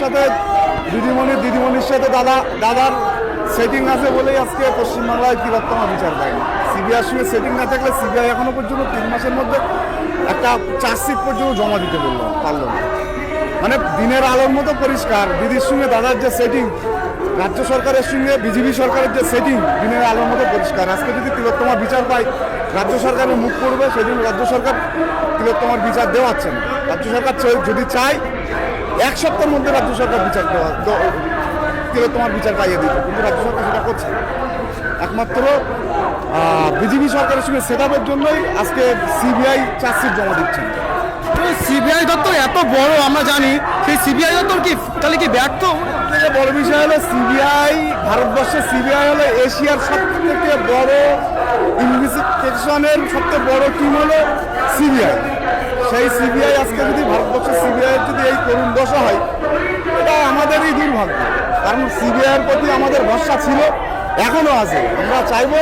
সাথে দিদিমণি, দিদিমণির সাথে দাদা, দাদার সেটিং আছে বলেই আজকে পশ্চিমবাংলায় তিলোত্তম বিচার পায়নি সিবিআইয়ের সঙ্গে সেটিং না থাকলে সিবিআই এখনও পর্যন্ত তিন মাসের মধ্যে একটা চার্জশিট পর্যন্ত জমা দিতে বলল পারল না। মানে দিনের আলোর মতো পরিষ্কার, দিদির সঙ্গে দাদার যে সেটিং রাজ্য সরকারের সঙ্গে, বিজেপি সরকারের যে সেটিং দিনের আলোর মতো পরিষ্কার। আজকে যদি তিলোত্তমা বিচার পায় রাজ্য সরকারের মুখ করবে, সেদিন রাজ্য সরকার তোমার বিচার দেওয়াচ্ছেন রাজ্য সরকার যদি চায়, এক সপ্তাহের মধ্যে রাজ্য সরকার বিচার দেওয়া তোমার বিচার পাইয়ে দিত কিন্তু রাজ্য সরকার সেটা করছে। একমাত্র বিজেপি সরকারের সঙ্গে সেট জন্যই আজকে সিবিআই চার্জশিট জমা দিচ্ছেন সিবিআই দপ্তর এত বড়, আমরা জানি। সেই সিবিআই দপ্তর কি, তাহলে কি ব্যর্থ? বড় বিষয় হলো সিবিআই ভারতবর্ষের সিবিআই হলো এশিয়ার সব থেকে বড় ইনভেস্টিগেশনের সবচেয়ে বড় টিম হলো সিবিআই সেই সিবিআই আজকে যদি ভারতবর্ষের সিবিআই যদি এই করুণ দশা হয়, এটা আমাদেরই দুর্ভাগ্য। কারণ সিবিআইয়ের প্রতি আমাদের ভরসা ছিল। এখনও আছে। আমরা চাইব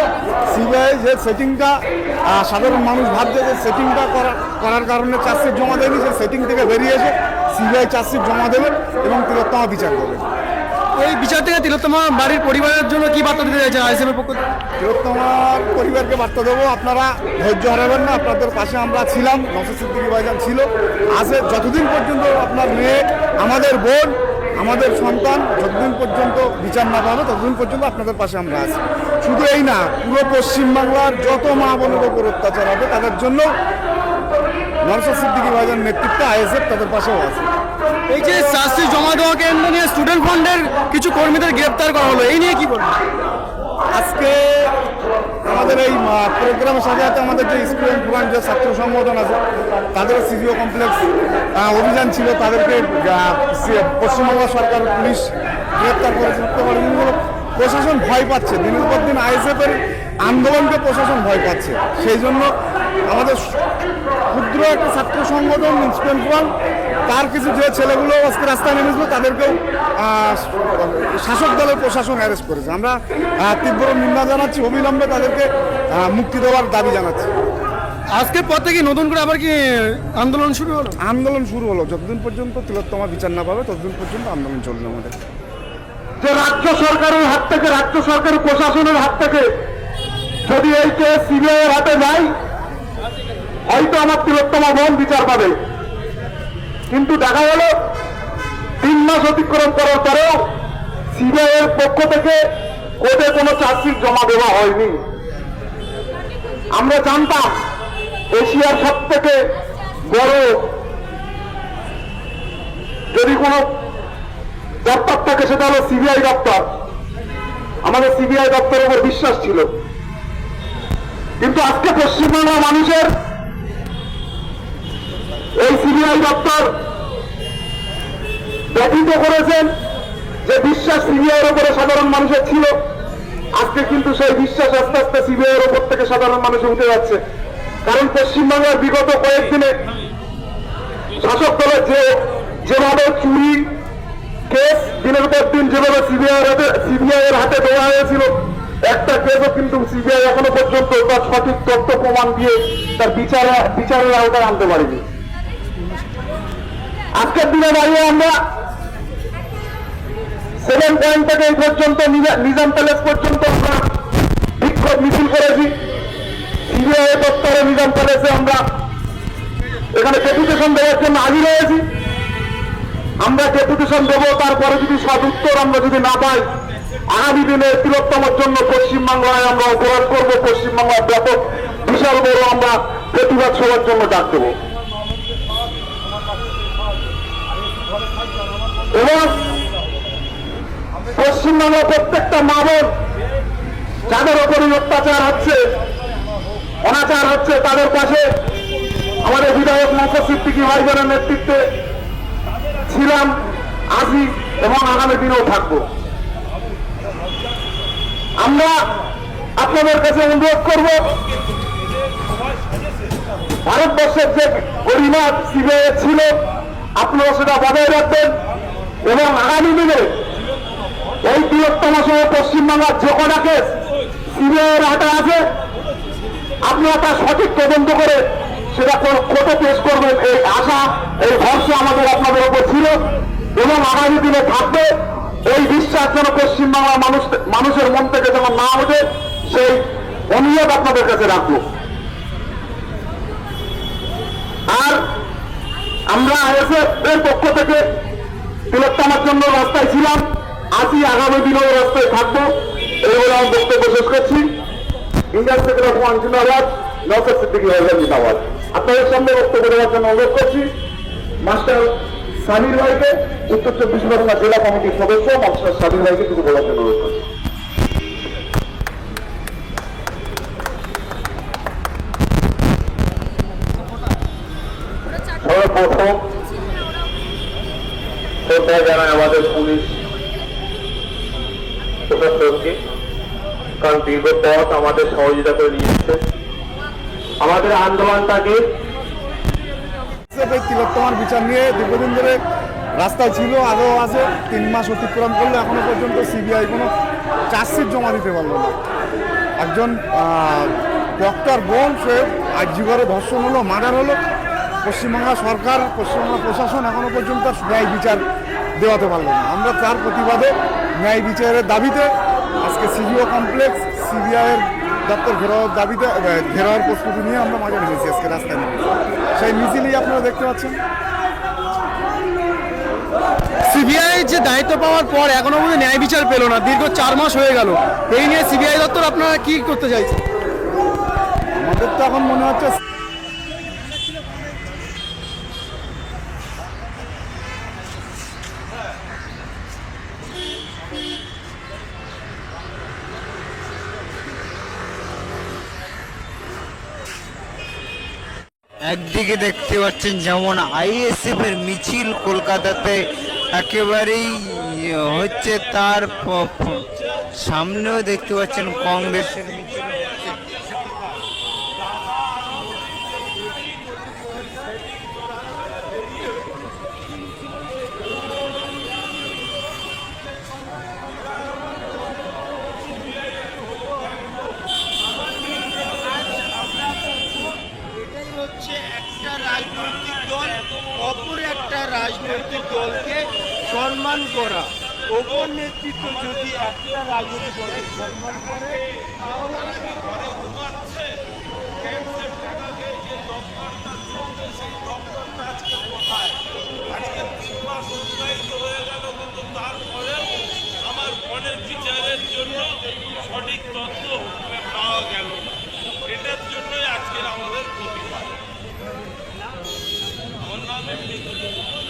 সিবিআই যে সেটিংটা সাধারণ মানুষ ভাবছে যে সেটিংটা করা করার কারণে চার্জশিট জমা দেয়নি সে সেটিং থেকে বেরিয়ে এসে সিবিআই চার্জশিট জমা দেবেন এবং তিলোত্তমা বিচার করবেন এই বিচার থেকে তিলোত্তমা বাড়ির পরিবারের জন্য কি বার্তা দিতে চাইছে আইসিএমের পক্ষ থেকে? তিলোত্তমার পরিবারকে বার্তা দেবো আপনারা ধৈর্য হারাবেন না আপনাদের পাশে আমরা ছিলাম নসর সিদ্দিকি ভাইজান ছিল। আছে যতদিন পর্যন্ত আপনার মেয়ে আমাদের বোন আমাদের সন্তান যতদিন পর্যন্ত বিচার না পাবে, ততদিন পর্যন্ত আপনাদের পাশে আমরা আছি। শুধু এই না, পুরো পশ্চিমবাংলার যত মা বোনের ওপর অত্যাচার হবে, তাদের জন্য নরসা সিদ্দিকি ভাইজান নেতৃত্বে আইএসএফ তাদের পাশেও আছে। এই যে শাস্তি জমা দেওয়া কেন্দ্র নিয়ে স্টুডেন্ট ফান্ডের কিছু কর্মীদের গ্রেপ্তার করা হলো, এই নিয়ে কি বলবেন? আজকে আমাদের এই প্রোগ্রামের সাথে সাথে আমাদের যে স্টুডেন্ট ফোরাম যে ছাত্র সংগঠন আছে, তাদের সিজিও কমপ্লেক্স অভিযান ছিল, তাদেরকে পশ্চিমবঙ্গ সরকার, পুলিশ গ্রেপ্তার করেছে। প্রশাসন ভয় পাচ্ছে। দিনের পর দিন আইএসএফের আন্দোলনকে প্রশাসন ভয় পাচ্ছে। সেই জন্য আমাদের ক্ষুদ্র একটা ছাত্র সংগঠন ফোরাম তার কিছু যে ছেলেগুলো আজকে রাস্তায় নেমেছিল তাদেরকেও শাসক দলের প্রশাসন অ্যারেস্ট করেছে। আমরা তীব্র নিন্দা জানাচ্ছি অবিলম্বে তাদেরকে মুক্তি দেওয়ার দাবি জানাচ্ছি। আজকের পর থেকে নতুন করে আবার কি আন্দোলন শুরু হলো? আন্দোলন শুরু হলো। যতদিন পর্যন্ত তিলোত্তমা বিচার না পাবে ততদিন পর্যন্ত আন্দোলন চলবে আমাদের। যে রাজ্য সরকারের হাত থেকে রাজ্য সরকারের প্রশাসনের হাত থেকে যদি এই কেস সিবিআই এর হাতে যায় হয়তো আমার তিলোত্তমা বোন বিচার পাবে। কিন্তু দেখা গেল, তিন মাস অতিক্রম করার পরেও সিবিআই এর পক্ষ থেকে কোর্টে কোনো চার্জশিট জমা দেওয়া হয়নি। আমরা জানতাম, এশিয়ার সব থেকে বড় যদি কোনো দপ্তর থাকে, সেটা হলো সিবিআই দপ্তর। আমাদের সিবিআই দপ্তরের উপর বিশ্বাস ছিল। কিন্তু আজকে পশ্চিমবাংলার মানুষের এই সিবিআই দপ্তর ব্যতীত করেছেন যে বিশ্বাস সিবিআই এর উপরে সাধারণ মানুষের ছিল। আজকে কিন্তু সেই বিশ্বাস আস্তে আস্তে সিবিআই এর উপর থেকে সাধারণ মানুষ উঠে যাচ্ছে। কারণ পশ্চিমবাংলার বিগত কয়েকদিনে শাসক দলের যে যেভাবে চুরি, কেস দিনের পর দিন যেভাবে সিবিআই হাতে সিবিআই এর হাতে দেওয়া হয়েছিল একটা কেসও কিন্তু সিবিআই এখনও পর্যন্ত তার সঠিক তথ্য প্রমাণ দিয়ে তার বিচারে, বিচারের আওতায় আনতে পারেনি। আজকের দিনে দাঁড়িয়ে আমরা সেভেন পয়েন্ট থেকে এই পর্যন্ত, নিজা- নিজাম প্যালেস পর্যন্ত আমরা বিক্ষোভ মিছিল করেছি। সিবিআই দপ্তরে নিজাম প্যালেসে আমরা এখানে ডেপুটেশন দেওয়ার জন্য হাজির হয়েছি। আমরা ডেপুটেশন দেবো, তারপরে যদি সদ উত্তর আমরা যদি না পাই আগামী দিনে তিলোত্তমের জন্য পশ্চিমবাংলায় আমরা অপরাধ করব, পশ্চিমবাংলার ব্যাপক বিশাল বড় আমরা প্রতিবাদ সভার জন্য ডাক দেবো। এবং পশ্চিমবাংলার প্রত্যেকটা মা বোন যাদের ওপরই অত্যাচার হচ্ছে, অনাচার হচ্ছে, তাদের পাশে আমাদের বিধায়ক নৌকা সিদ্দিকী ভাইজানের নেতৃত্বে ছিলাম, আজি এবং আগামী দিনেও থাকব। আমরা আপনাদের কাছে অনুরোধ করব, ভারতবর্ষের যে গরিমা সিবিআই ছিল, আপনারা সেটা বজায় রাখবেন এবং আগামী দিনে এই বৃহত্তম সময় পশ্চিমবাংলার যে কটা কেস সিবিআই এর হাতে আছে, আপনারা তার সঠিক তদন্ত করে সেটা কোর্টে পেশ করবেন, এই আশা, এই ভরসা আমাদের আপনাদের উপর ছিল এবং আগামী দিনে থাকবে। ওই বিশ্বাস যেন পশ্চিমবাংলার মানুষ মানুষের মন থেকে যেন না ওঠে, সেই অনুরোধ আপনাদের কাছে রাখব। আর আমরা এর পক্ষ থেকে তিলোত্তমার জন্য রাস্তায় ছিলাম। আজই আগামী দিনেও রাস্তায় থাকব। এই বলে আমি বক্তব্য শেষ করছি। ইন্ডিয়ান নৌকর সিদ্দিকি হাজার জিন্দাবাদ। আপনাদের সামনে বক্তব্য দেওয়ার জন্য অনুরোধ করছি। মাস্টার সামির ভাইকে, উত্তর চব্বিশ পরগনা জেলা কমিটির সদস্য মাস্টার সামির ভাইকে কিছু বলার জন্য অনুরোধ করছি। আমাদের আন্দোলনটাকে তিলোত্তমার বিচার নিয়ে দীর্ঘদিন ধরে রাস্তায় ছিল আরও আছে, তিন মাস অতিক্রম করলে এখনও পর্যন্ত সিবিআই কোনো চার্জশিট জমা দিতে পারল না। একজন ডক্টর বোন, সে আজীবরে ধর্ষণ হলো, মার্ডার হলো পশ্চিমবাংলা সরকার পশ্চিমবাংলা প্রশাসন এখনও পর্যন্ত ন্যায় বিচার দেওয়াতে পারল না। আমরা তার প্রতিবাদে ন্যায় বিচারের দাবিতে আজকে সিবিও কমপ্লেক্স, সিবিআইয়ের দপ্তর ঘেরাওয়ার দাবিতে ঘেরাওয়ার প্রস্তুতি নিয়ে আমরা মাঝে নেমেছি আজকে রাস্তায় নেমেছি সেই মিছিলই আপনারা দেখতে পাচ্ছেন। সিবিআই যে দায়িত্ব পাওয়ার পর এখনও পর্যন্ত ন্যায় বিচার পেল না। দীর্ঘ চার মাস হয়ে গেল। এই নিয়ে সিবিআই দপ্তর আপনারা কি করতে চাইছেন? আমাদের তো এখন মনে হচ্ছে একদিকে দেখতে পাচ্ছেন যেমন আইএসএফ এর মিছিল কলকাতাতে একেবারেই, হচ্ছে তার সামনেও দেখতে পাচ্ছেন কংগ্রেসের মিছিল। রাজনৈতিক দলকে সম্মান করা। ওপর নেতৃত্ব যদি একটা রাজনৈতিক দলকে সম্মান করে আমার বিচারের জন্য সঠিক তথ্য পাওয়া গেল এটার আজকের আমাদের প্রতিবাদ। আমার